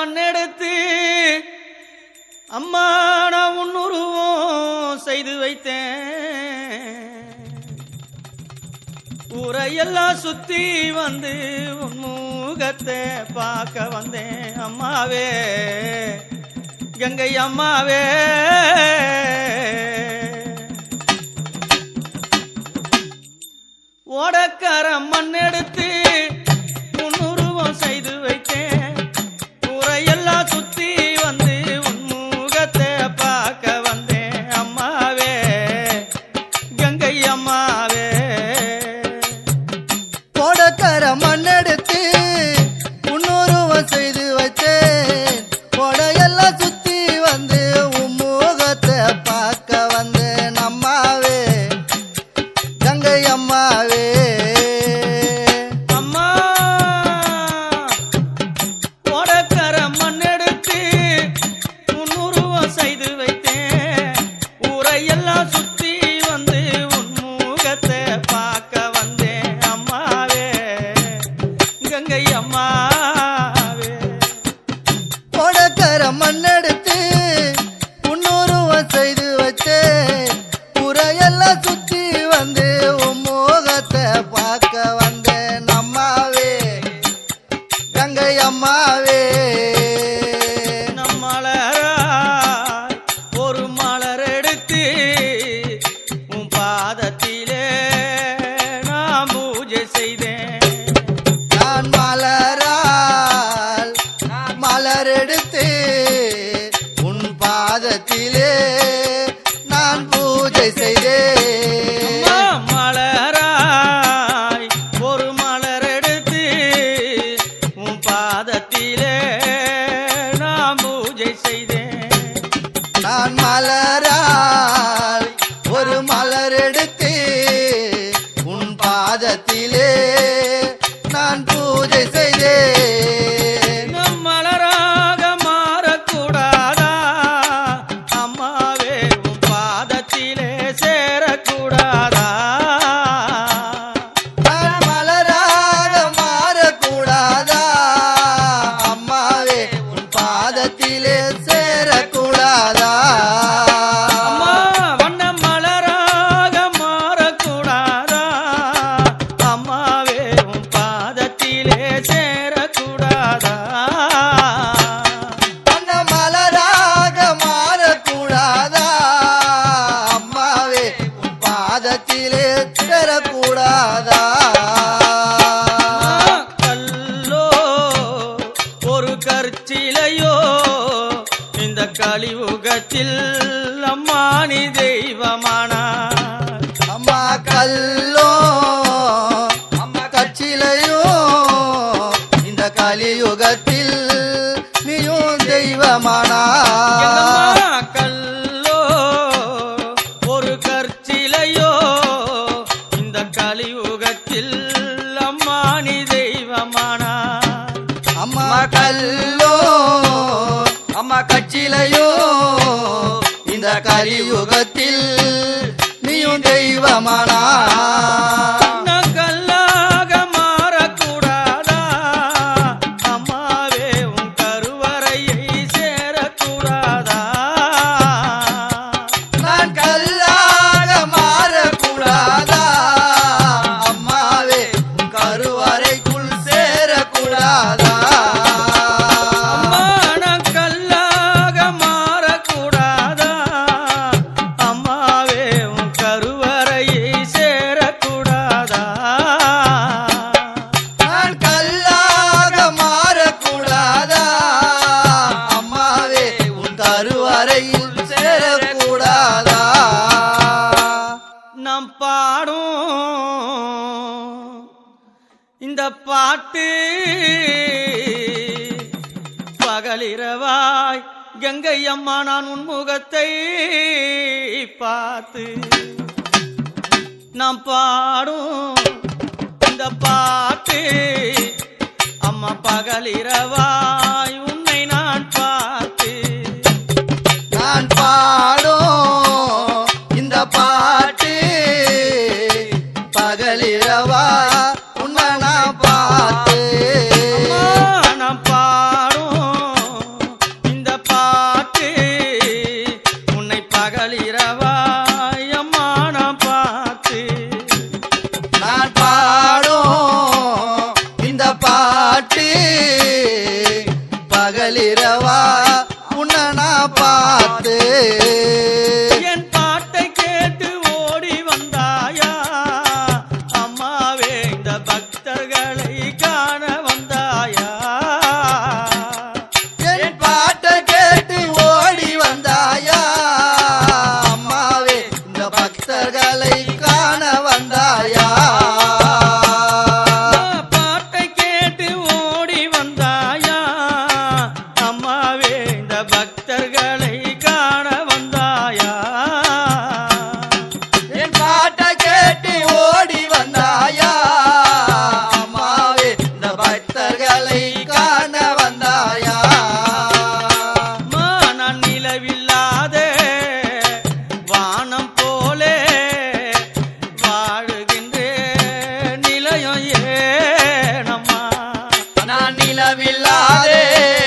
மண்ணெடுத்து அம்மா நான் உன்னுருவோம் செய்து வைத்தேன். ஊரையெல்லாம் சுத்தி வந்து உன் மூகத்தை பார்க்க வந்தேன். அம்மாவே கங்கை அம்மாவே. ஓடக்கார மண்ணெடுத்து அம்மாவே மலரா கூடாதா? கல்லோ ஒரு கற்சிலையோ இந்த கலியுகத்தில் அம்மானிதே நம்ம கட்சியிலையோ இந்த கலியுகத்தில் நீயும் தெய்வமானா? நாம் பாடும் இந்த பாட்டு பகலிரவாய் கங்கை அம்மா நான் உன் முகத்தை பார்த்து நாம் பாடும் இந்த பாட்டு அம்மா பகலிரவாய் আল্লাহ রে